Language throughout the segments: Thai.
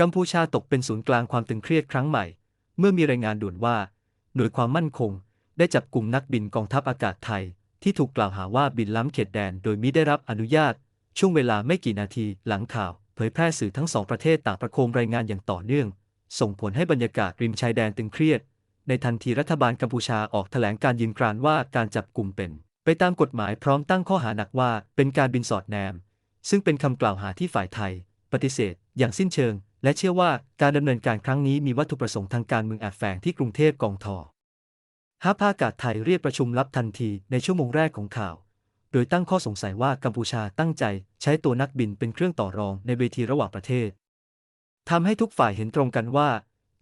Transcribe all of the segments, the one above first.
กัมพูชาตกเป็นศูนย์กลางความตึงเครียดครั้งใหม่ เมื่อมีรายงานด่วนว่า หน่วยความมั่นคง ได้จับกลุ่มนักบินกองทัพอากาศไทย ที่ถูกกล่าวหาว่าบินล้ำเขตแดนโดยมิได้รับอนุญาต ช่วงเวลาไม่กี่นาทีหลังข่าว เผยแพร่สื่อทั้งสองประเทศต่างประโคมรายงานอย่างต่อเนื่อง ส่งผลให้บรรยากาศริมชายแดนตึงเครียด ในทันทีรัฐบาลกัมพูชาออกแถลงการยืนกรานว่าการจับกลุ่มเป็น ไปตามกฎหมายพร้อมตั้งข้อหาหนักว่าเป็นการบินสอดแนม ซึ่งเป็นคำกล่าวหาที่ฝ่ายไทย ปฏิเสธ อย่างสิ้นเชิง และเชื่อว่าการดำเนินการครั้งนี้มีวัตถุประสงค์ทางการเมืองแอบแฝงที่กรุงเทพกองทอฮับภาคอากาศไทยเรียกประชุมลับทันทีในชั่วโมงแรกของข่าว โดยตั้งข้อสงสัยว่ากัมพูชาตั้งใจใช้ตัวนักบินเป็นเครื่องต่อรองในเวทีระหว่างประเทศทำให้ทุกฝ่ายเห็นตรงกันว่า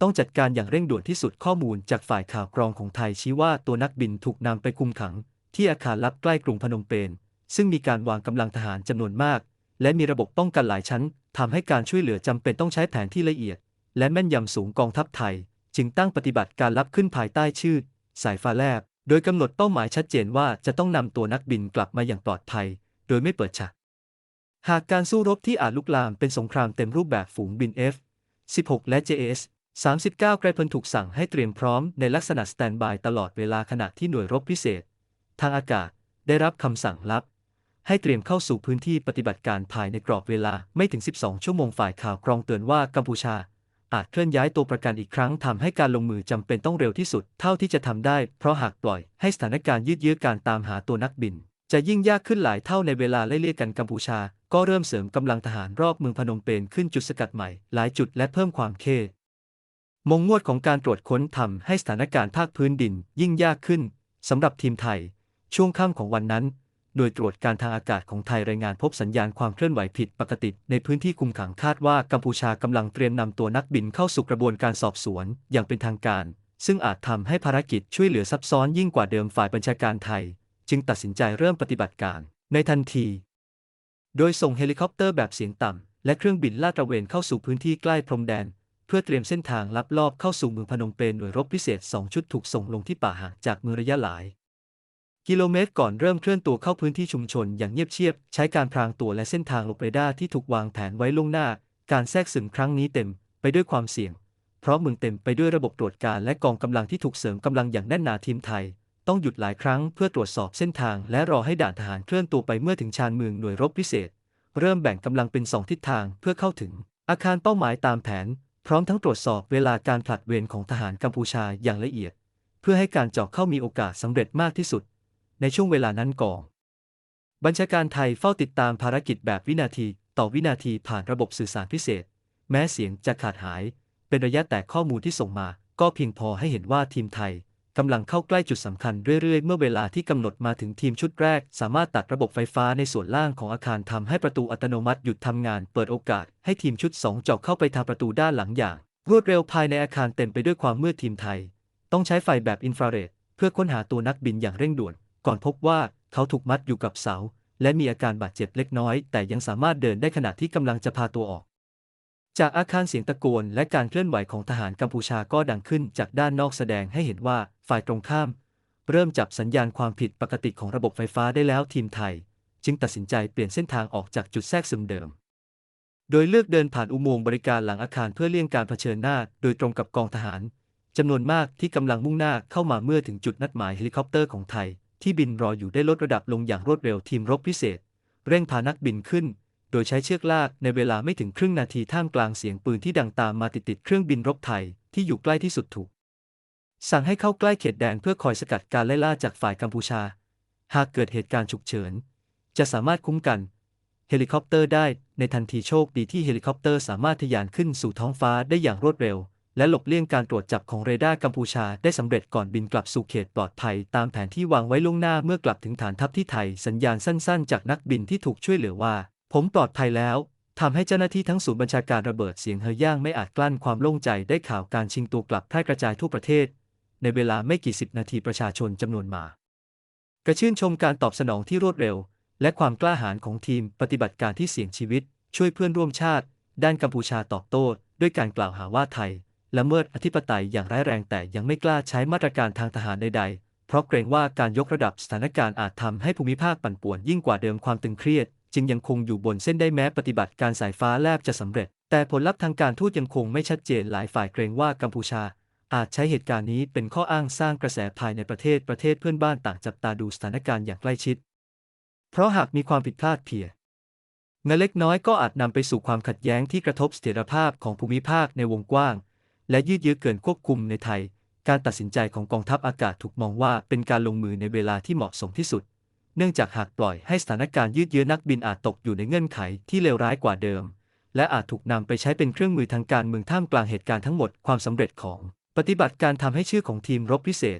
ต้องจัดการอย่างเร่งด่วนที่สุดข้อมูลจากฝ่ายข่าวกรองของไทยชี้ว่าตัวนักบินถูกนำไปคุมขัง ที่อาคารลับใกล้กรุงพนมเปญซึ่งมีการวางกำลังทหารจำนวนมาก และมีระบบป้องกันหลายชั้น ทำให้การช่วยเหลือจำเป็นต้องใช้แผนที่ละเอียด และแม่นยำสูงกองทัพไทย จึงตั้งปฏิบัติการลับขึ้นภายใต้ชื่อ สายฟ้าแลบ โดยกำหนดเป้าหมายชัดเจนว่าจะต้องนำตัวนักบินกลับมาอย่างปลอดภัย โดยไม่เปิดฉากหากการสู้รบที่อาจลุกลามเป็นสงครามเต็มรูปแบบฝูงบิน F 16 และ JS 39 ไกรพลถูกสั่งให้เตรียมพร้อมในลักษณะสแตนบายตลอดเวลาขณะที่หน่วยรบพิเศษ ทางอากาศได้รับคำสั่งลับ ให้เตรียมเข้าสู่พื้นที่ปฏิบัติการภายในกรอบเวลาไม่ถึง 12 ชั่วโมงฝ่ายข่าวกรองเตือนว่ากัมพูชา อาจเคลื่อนย้ายตัวประกันอีกครั้งทำให้การลงมือจำเป็นต้องเร็วที่สุดเท่าที่จะทำได้ เพราะหากปล่อยให้สถานการณ์ยืดเยื้อการตามหาตัวนักบิน จะยิ่งยากขึ้นหลายเท่าในเวลาไล่เลี่ยกันกัมพูชา ก็เริ่มเสริมกำลังทหารรอบเมืองพนมเปญขึ้นจุดสกัดใหม่ หลายจุดและเพิ่มความเข้มงงวดของการตรวจค้นทำให้สถานการณ์ภาคพื้นดิน ยิ่งยากขึ้นสำหรับทีมไทย ช่วงค่ำของวันนั้น โดยตรวจการทางอากาศของไทยรายงานพบสัญญาณความเคลื่อนไหวผิดปกติในพื้นที่คุมขังคาดว่ากัมพูชากำลังเตรียมนำตัวนักบินเข้าสู่กระบวนการสอบสวนอย่างเป็นทางการ ซึ่งอาจทำให้ภารกิจช่วยเหลือซับซ้อนยิ่งกว่าเดิมฝ่ายบัญชาการไทย จึงตัดสินใจเริ่มปฏิบัติการในทันที โดยส่งเฮลิคอปเตอร์แบบเสียงต่ำและเครื่องบินลาดตระเวนเข้าสู่พื้นที่ใกล้พรมแดนเพื่อเตรียมเส้นทางลับลอบเข้าสู่เมืองพนมเปญหน่วยรบพิเศษ 2 ชุดถูกส่งลงที่ป่าห่างจากเมืองระยะหลาย กิโลเมตรก่อนเริ่มเคลื่อนตัวเข้าพื้นที่ชุมชนอย่างเงียบเชียบ ใช้การพรางตัวและเส้นทางหลบเรดาร์ที่ถูกวางแผนไว้ล่วงหน้า การแทรกซึมครั้งนี้เต็มไปด้วยความเสี่ยง เพราะเมืองเต็มไปด้วยระบบตรวจการและกองกำลังที่ถูกเสริมกำลังอย่างแน่นหนาทีมไทย ต้องหยุดหลายครั้งเพื่อตรวจสอบเส้นทาง และรอให้ด่านทหารเคลื่อนตัวไปเมื่อถึงชานเมืองหน่วยรบพิเศษ เริ่มแบ่งกำลังเป็นสองทิศทางเพื่อเข้าถึง อาคารเป้าหมายตามแผน พร้อมทั้งตรวจสอบเวลาการผลัดเวรของทหารกัมพูชาอย่างละเอียด เพื่อให้การเจาะเข้ามีโอกาสสำเร็จมากที่สุด ในช่วงเวลานั้นก่อน บัญชาการไทยเฝ้าติดตามภารกิจแบบวินาทีต่อวินาทีผ่านระบบสื่อสารพิเศษ แม้เสียงจะขาดหาย เป็นระยะแต่ข้อมูลที่ส่งมา ก็เพียงพอให้เห็นว่าทีมไทยกำลังเข้าใกล้จุดสำคัญเรื่อยๆ เมื่อเวลาที่กำหนดมาถึงทีมชุดแรก สามารถตัดระบบไฟฟ้าในส่วนล่างของอาคารทำให้ประตูอัตโนมัติหยุดทำงาน เปิดโอกาสให้ทีมชุด2เจาะเข้าไปทางประตูด้านหลังอย่าง รวดเร็วภายในอาคารเต็มไปด้วยความมืดทีมไทย ต้องใช้ไฟแบบอินฟราเรดเพื่อค้นหาตัวนักบินอย่างเร่งด่วน ก่อนพบว่าเขาถูกมัดอยู่กับเสา และมีอาการบาดเจ็บเล็กน้อย แต่ยังสามารถเดินได้ขณะที่กำลังจะพาตัวออก จากอาคารเสียงตะโกนและการเคลื่อนไหวของทหารกัมพูชาก็ดังขึ้นจากด้านนอกแสดงให้เห็นว่าฝ่ายตรงข้าม เริ่มจับสัญญาณความผิดปกติของระบบไฟฟ้าได้แล้วทีมไทย จึงตัดสินใจเปลี่ยนเส้นทางออกจากจุดแทรกซึมเดิม โดยเลือกเดินผ่านอุโมงค์บริการหลังอาคารเพื่อเลี่ยงการเผชิญหน้า โดยตรงกับกองทหารจำนวนมากที่กำลังมุ่งหน้าเข้ามาเมื่อถึงจุดนัดหมายเฮลิคอปเตอร์ของไทย ที่บินรออยู่ได้ลดระดับลงอย่างรวดเร็วทีมรบพิเศษ เร่งพานักบินขึ้น โดยใช้เชือกลากในเวลาไม่ถึงครึ่งนาทีท่ามกลางเสียงปืนที่ดังตามมาติดๆเครื่องบินรบไทยที่อยู่ใกล้ที่สุดถูก สั่งให้เข้าใกล้เขตแดนเพื่อคอยสกัดการไล่ล่าจากฝ่ายกัมพูชา หากเกิดเหตุการณ์ฉุกเฉิน จะสามารถคุ้มกันเฮลิคอปเตอร์ได้ในทันทีโชคดีที่เฮลิคอปเตอร์สามารถทะยานขึ้นสู่ท้องฟ้าได้อย่างรวดเร็ว และหลบเลี่ยงการตรวจจับของเรดาร์กัมพูชาได้สำเร็จก่อนบินกลับสู่เขตปลอดภัย ตามแผนที่วางไว้ล่วงหน้าเมื่อกลับถึงฐานทัพที่ไทย สัญญาณสั้นๆ จากนักบินที่ถูกช่วยเหลือว่า ผมปลอดภัยแล้วทำให้เจ้าหน้าที่ทั้งศูนย์บัญชาการระเบิดเสียงเฮย่างไม่อาจกลั้นความโล่งใจได้ข่าวการชิงตัวกลับแพร่กระจายทั่วประเทศ ในเวลาไม่กี่สิบนาทีประชาชนจำนวนมากกระชื่นชมการตอบสนองที่รวดเร็ว และความกล้าหาญของทีมปฏิบัติการที่เสี่ยงชีวิต ช่วยเพื่อนร่วมชาติ ด้านกัมพูชาตอบโต้ด้วยการกล่าวหาว่าไทย ละเมิดอธิปไตยอย่างร้ายแรงแต่ยังไม่กล้าใช้มาตรการทางทหารใด ๆ เพราะเกรงว่าการยกระดับสถานการณ์อาจทำให้ภูมิภาคปั่นป่วนยิ่งกว่าเดิมความตึงเครียด จึงยังคงอยู่บนเส้นได้แม้ปฏิบัติการสายฟ้าแลบจะสำเร็จ แต่ผลลัพธ์ทางการทูตยังคงไม่ชัดเจนหลายฝ่ายเกรงว่ากัมพูชา อาจใช้เหตุการณ์นี้เป็นข้ออ้างสร้างกระแสภายในประเทศประเทศเพื่อนบ้านต่างจับตาดูสถานการณ์อย่างใกล้ชิด เพราะหากมีความผิดพลาดเพียงเงนเล็กน้อยก็อาจนำไปสู่ความขัดแย้งที่กระทบเสถียรภาพของภูมิภาคในวงกว้าง และยืดเยื้อเกินควบคุมในไทย การตัดสินใจของกองทัพอากาศถูกมองว่าเป็นการลงมือในเวลาที่เหมาะสมที่สุด เนื่องจากหากปล่อยให้สถานการณ์ยืดเยื้อนักบินอาจตกอยู่ในเงื่อนไขที่เลวร้ายกว่าเดิม และอาจถูกนำไปใช้เป็นเครื่องมือทางการเมืองท่ามกลางเหตุการณ์ทั้งหมดความสำเร็จของ ปฏิบัติการทำให้ชื่อของทีมรบพิเศษ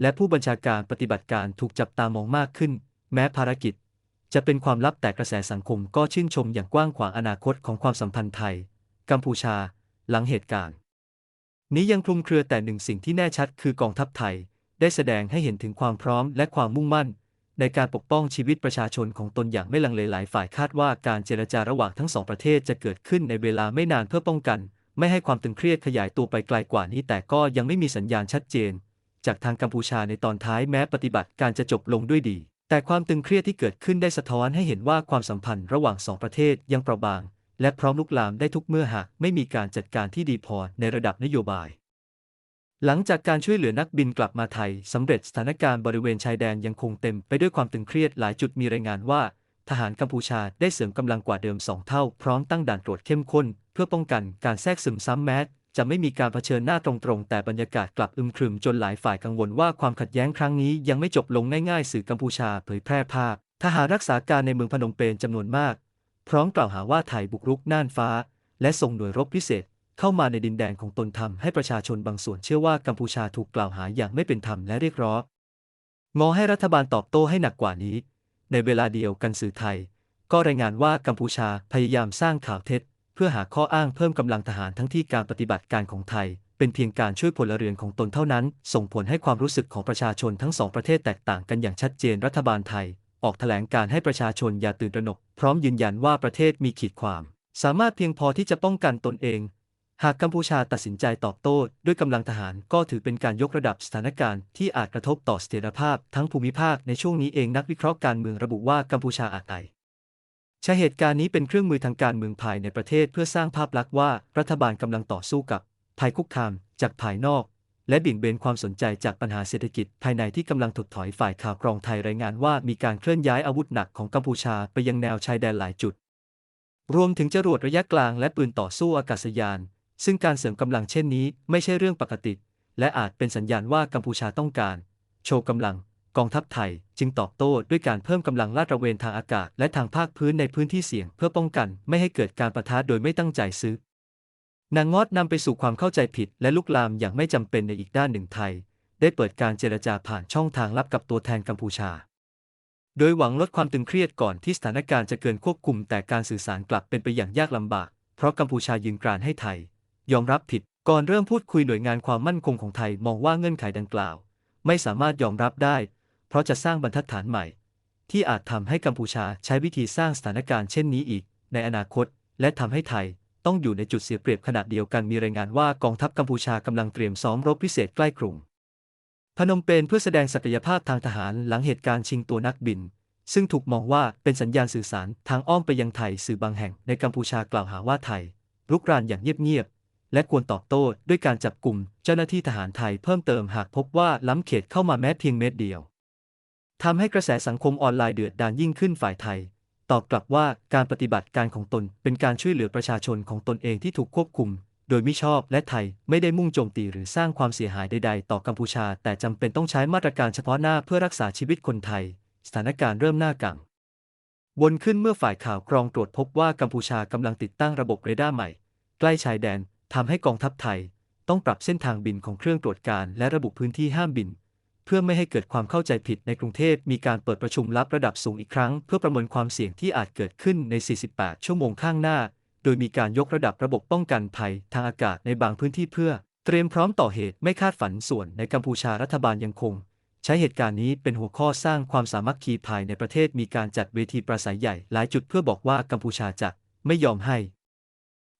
และผู้บัญชาการปฏิบัติการถูกจับตามองมากขึ้น แม้ภารกิจ จะเป็นความลับแต่กระแสสังคมก็ชื่นชมอย่างกว้างขวางอนาคตของความสัมพันธ์ไทย กัมพูชา หลังเหตุการณ์ นี้ยังคลุมเครือแต่หนึ่งสิ่งที่แน่ชัดคือกองทัพไทย ได้แสดงให้เห็นถึงความพร้อมและความมุ่งมั่น ในการปกป้องชีวิตประชาชนของตนอย่างไม่ลังเลหลายฝ่ายคาดว่าการเจรจาระหว่างทั้งสองประเทศจะเกิดขึ้นในเวลาไม่นานเพื่อป้องกัน ไม่ให้ความตึงเครียดขยายตัวไปไกลกว่านี้แต่ก็ยังไม่มีสัญญาณชัดเจน จากทางกัมพูชาในตอนท้ายแม้ปฏิบัติการจะจบลงด้วยดี แต่ความตึงเครียดที่เกิดขึ้นได้สะท้อนให้เห็นว่าความสัมพันธ์ระหว่างสองประเทศยังเปราะบาง และพร้อมลุกลามได้ทุกเมื่อหากไม่มีการจัดการที่ดีพอในระดับนโยบาย หลังจากการช่วยเหลือนักบินกลับมาไทยสำเร็จสถานการณ์บริเวณชายแดนยังคงเต็มไปด้วยความตึงเครียดหลายจุดมีรายงานว่า ทหารกัมพูชาได้เสริมกำลังกว่าเดิมสองเท่า พร้อมตั้งด่านตรวจเข้มข้น เพื่อป้องกันการแทรกซึมซ้ำแม้จะไม่มีการเผชิญหน้าตรงๆ แต่บรรยากาศกลับอึมครึมจนหลายฝ่ายกังวลว่าความขัดแย้งครั้งนี้ยังไม่จบลงง่ายๆ สื่อกัมพูชาเผยแพร่ภาพทหารรักษาการในเมืองพนมเปญจำนวนมาก พร้อมกล่าวหาว่าไทยบุกรุกน่านฟ้า และส่งหน่วยรบพิเศษ เข้ามาในดินแดนของตนทำให้ประชาชนบางส่วนเชื่อว่ากัมพูชาถูกกล่าวหาอย่างไม่เป็นธรรมและเรียกร้องงอให้รัฐบาลตอบโต้ให้หนักกว่านี้ ในเวลาเดียวกันสื่อไทย ก็รายงานว่ากัมพูชาพยายามสร้างข่าวเท็จ เพื่อหาข้ออ้างเพิ่มกำลังทหารทั้งที่การปฏิบัติการของไทย เป็นเพียงการช่วยพลเรือนของตนเท่านั้น ส่งผลให้ความรู้สึกของประชาชนทั้งสองประเทศแตกต่างกันอย่างชัดเจนรัฐบาลไทย ออกแถลงการให้ประชาชนอย่าตื่นตระหนก พร้อมยืนยันว่าประเทศมีขีดความ สามารถเพียงพอที่จะป้องกันตนเอง หากกัมพูชาตัดสินใจตอบโต้ด้วยกำลังทหารก็ถือเป็นการยกระดับสถานการณ์ที่อาจกระทบต่อเสถียรภาพทั้งภูมิภาคในช่วงนี้เองนักวิเคราะห์การเมืองระบุว่ากัมพูชาอาจไอใช้เหตุการณ์นี้เป็นเครื่องมือทางการเมืองภายในประเทศเพื่อสร้างภาพลักษณ์ว่ารัฐบาลกำลังต่อสู้กับภัยคุกคามจากภายนอก และบิ่งเบนความสนใจจากปัญหาเศรษฐกิจภายในที่กำลังถดถอยฝ่ายข่าวกรองไทยรายงานว่ามีการเคลื่อนย้ายอาวุธหนักของกัมพูชาไปยังแนวชายแดนหลายจุด รวมถึงจรวดระยะกลางและปืนต่อสู้อากาศยาน ซึ่งการเสริมกำลังเช่นนี้ไม่ใช่เรื่องปกติ และอาจเป็นสัญญาณว่ากัมพูชาต้องการ โชว์กำลัง กองทัพไทยจึงตอบโต้ด้วยการเพิ่มกำลังลาดระเวนทางอากาศ และทางภาคพื้นในพื้นที่เสี่ยง เพื่อป้องกันไม่ให้เกิดการประทะโดยไม่ตั้งใจซื้อ นางงอดนำไปสู่ความเข้าใจผิดและลุกลามอย่างไม่จำเป็นในอีกด้านหนึ่งไทย ได้เปิดการเจรจาผ่านช่องทางลับกับตัวแทนกัมพูชา โดยหวังลดความตึงเครียดก่อนที่สถานการณ์จะเกินควบคุม แต่การสื่อสารกลับเป็นไปอย่างยากลำบาก เพราะกัมพูชายืนกรานให้ไทย ยอมรับผิดก่อนเริ่มพูดคุยหน่วยงานความมั่นคงของไทยมองว่าเงื่อนไขดังกล่าว ไม่สามารถยอมรับได้ เพราะจะสร้างบรรทัดฐานใหม่ ที่อาจทำให้กัมพูชาใช้วิธีสร้างสถานการณ์เช่นนี้อีก ในอนาคต และทำให้ไทย ต้องอยู่ในจุดเสียเปรียบขณะเดียวกันมีรายงานว่ากองทัพกัมพูชากำลังเตรียมซ้อมรบพิเศษใกล้กรุงพนมเปญเพื่อแสดงศักยภาพทางทหารหลังเหตุการณ์ชิงตัวนักบิน ซึ่งถูกมองว่าเป็นสัญญาณสื่อสารทางอ้อมไปยังไทยสื่อบางแห่งในกัมพูชากล่าวหาว่าไทยรุกรานอย่างเงียบๆและควรตอบโต้ด้วยการจับกลุ่มเจ้าหน้าที่ทหารไทยเพิ่มเติมหากพบว่าล้ำเขตเข้ามาแม้เพียงเม็ดเดียวทำให้กระแสสังคมออนไลน์เดือดดาลยิ่งขึ้นฝ่ายไทย ตอบกลับว่าการปฏิบัติการของตนเป็นการช่วยเหลือประชาชนของตนเองที่ถูกควบคุม โดยมิชอบและไทยไม่ได้มุ่งโจมตีหรือสร้างความเสียหายใด ๆ ต่อกัมพูชา แต่จำเป็นต้องใช้มาตรการเฉพาะหน้าเพื่อรักษาชีวิตคนไทย สถานการณ์เริ่มหน้ากังวนขึ้นเมื่อฝ่ายข่าวกรองตรวจพบว่ากัมพูชากำลังติดตั้งระบบเรดาร์ใหม่ ใกล้ชายแดนทำให้กองทัพไทย ต้องปรับเส้นทางบินของเครื่องตรวจการและระบุพื้นที่ห้ามบิน เพื่อไม่ให้เกิดความเข้าใจผิดในกรุงเทพมีการเปิดประชุมลับระดับสูงอีกครั้ง เพื่อประเมินความเสี่ยงที่อาจเกิดขึ้นใน 48 ชั่วโมงข้างหน้า โดยมีการยกระดับระบบป้องกันภัยทางอากาศในบางพื้นที่เพื่อ เตรียมพร้อมต่อเหตุไม่คาดฝันส่วนในกัมพูชารัฐบาลยังคง ใช้เหตุการณ์นี้เป็นหัวข้อสร้างความสามัคคีภายในประเทศมีการจัดเวทีปราศัยใหญ่หลายจุดเพื่อบอกว่ากัมพูชาจะไม่ยอมให้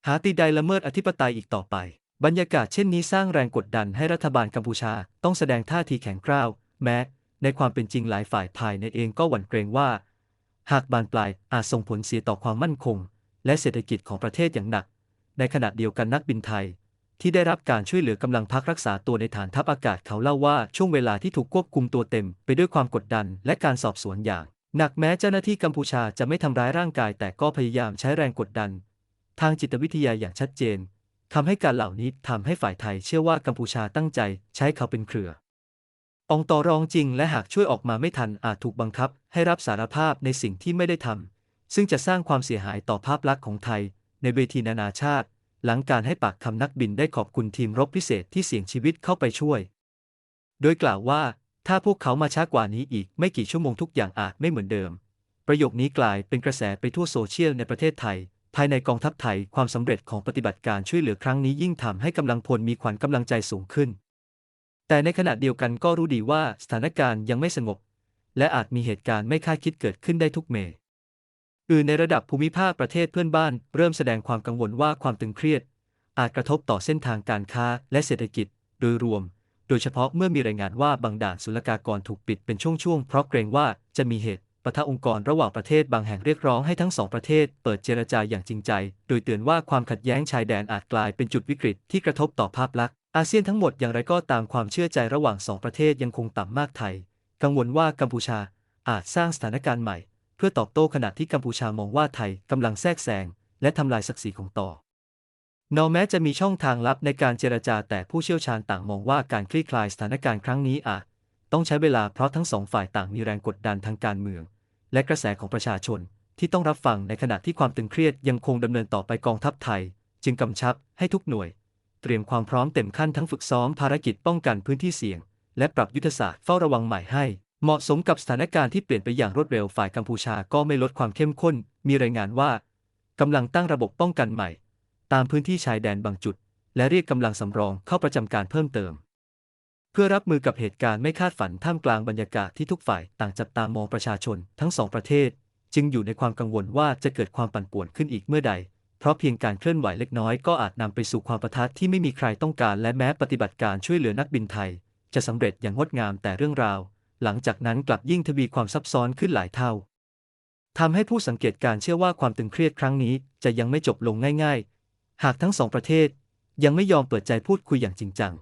หาตีใดละเมิดอธิปไตยอีกต่อไป บรรยากาศเช่นนี้สร้างแรงกดดันให้รัฐบาลกัมพูชาต้องแสดงท่าทีแข็งกร้าว แม้ ในความเป็นจริงหลายฝ่ายภายในเองก็หวั่นเกรงว่า หากบานปลายอาจส่งผลเสียต่อความมั่นคง และเศรษฐกิจของประเทศอย่างหนัก ในขณะเดียวกันนักบินไทย ที่ได้รับการช่วยเหลือกำลังพักรักษาตัวในฐานทัพอากาศเขาเล่าว่าช่วงเวลาที่ถูกควบคุมตัวเต็ม ไปด้วยความกดดันและการสอบสวนอย่าง หนักแม้เจ้าหน้าที่กัมพูชาจะไม่ทำร้ายร่างกาย แต่ก็พยายามใช้แรงกดดัน ทางจิตวิทยาอย่างชัดเจน ทำให้การเหล่านี้ทำให้ฝ่ายไทยเชื่อว่ากัมพูชาตั้งใจใช้เขาเป็นเครือ องต่อรองจริงและหากช่วยออกมาไม่ทันอาจถูกบังคับ ให้รับสารภาพในสิ่งที่ไม่ได้ทำซึ่งจะสร้างความเสียหายต่อภาพลักษณ์ของไทย ในเวทีนานาชาติ หลังการให้ปากคำนักบินได้ขอบคุณทีมรบพิเศษที่เสี่ยงชีวิตเข้าไปช่วย โดยกล่าวว่า ถ้าพวกเขามาช้ากว่านี้อีกไม่กี่ชั่วโมงทุกอย่างอาจไม่เหมือนเดิม ประโยคนี้กลายเป็นกระแสไปทั่วโซเชียลในประเทศไทย ภายในกองทัพไทยความสำเร็จของปฏิบัติการช่วยเหลือครั้งนี้ยิ่งทำให้กำลังพลมีขวัญกำลังใจสูงขึ้น แต่ในขณะเดียวกันก็รู้ดีว่าสถานการณ์ยังไม่สงบ และอาจมีเหตุการณ์ไม่คาดคิดเกิดขึ้นได้ทุกเมอื่นในระดับภูมิภาคประเทศเพื่อนบ้าน เริ่มแสดงความกังวลว่าความตึงเครียด อาจกระทบต่อเส้นทางการค้าและเศรษฐกิจ โดยรวม โดยเฉพาะเมื่อมีรายงานว่าบางด่านศุลกากรถูกปิดเป็นช่วงๆเพราะเกรงว่าจะมีเหตุ ปะทะองค์กรระหว่างประเทศบางแห่งเรียกร้องให้ทั้งสองประเทศเปิดเจรจาอย่างจริงใจ โดยเตือนว่าความขัดแย้งชายแดนอาจกลายเป็นจุดวิกฤตที่กระทบต่อภาพลักษณ์อาเซียนทั้งหมดอย่างไรก็ตามความเชื่อใจระหว่างสองประเทศยังคงต่ำมากไทย กังวลว่ากัมพูชาอาจสร้างสถานการณ์ใหม่ เพื่อตอบโต้ขณะที่กัมพูชามองว่าไทยกำลังแทรกแซงและทำลายศักดิ์ศรีของต่อนอแม้จะมีช่องทางลับในการเจรจาแต่ผู้เชี่ยวชาญต่างมองว่าการคลี่คลายสถานการณ์ครั้งนี้อาจต้องใช้เวลาเพราะทั้งสองฝ่ายต่างมีแรงกดดันทางการเมือง และกระแสของประชาชนที่ต้องรับฟังในขณะที่ความตึงเครียดยังคงดำเนินต่อไปกองทัพไทย จึงกำชับให้ทุกหน่วย เตรียมความพร้อมเต็มขั้นทั้งฝึกซ้อมภารกิจป้องกันพื้นที่เสี่ยง และปรับยุทธศาสตร์เฝ้าระวังใหม่ให้ เหมาะสมกับสถานการณ์ที่เปลี่ยนไปอย่างรวดเร็วฝ่ายกัมพูชาก็ไม่ลดความเข้มข้น มีรายงานว่ากำลังตั้งระบบป้องกันใหม่ ตามพื้นที่ชายแดนบางจุด และเรียกกำลังสำรองเข้าประจำการเพิ่มเติม พื่อรับมือกับเหตุการณ์ไม่คาดฝันท่ามกลางบรรยากาศที่ทุกฝ่ายต่างจับตามองประชาชนทั้งสองประเทศ จึงอยู่ในความกังวลว่าจะเกิดความปั่นป่วนขึ้นอีกเมื่อใด เพราะเพียงการเคลื่อนไหวเล็กน้อยก็อาจนำไปสู่ความประทัดที่ไม่มีใครต้องการและแม้ปฏิบัติการช่วยเหลือนักบินไทย จะสำเร็จอย่างงดงามแต่เรื่องราว หลังจากนั้นกลับยิ่งทวีความซับซ้อนขึ้นหลายเท่าทำให้ผู้สังเกตการ์เชื่อว่าความตึงเครียดครั้งนี้จะยังไม่จบลงง่าย ๆ หากทั้งสองประเทศ ยังไม่ยอมเปิดใจพูดคุยอย่างจริงจัง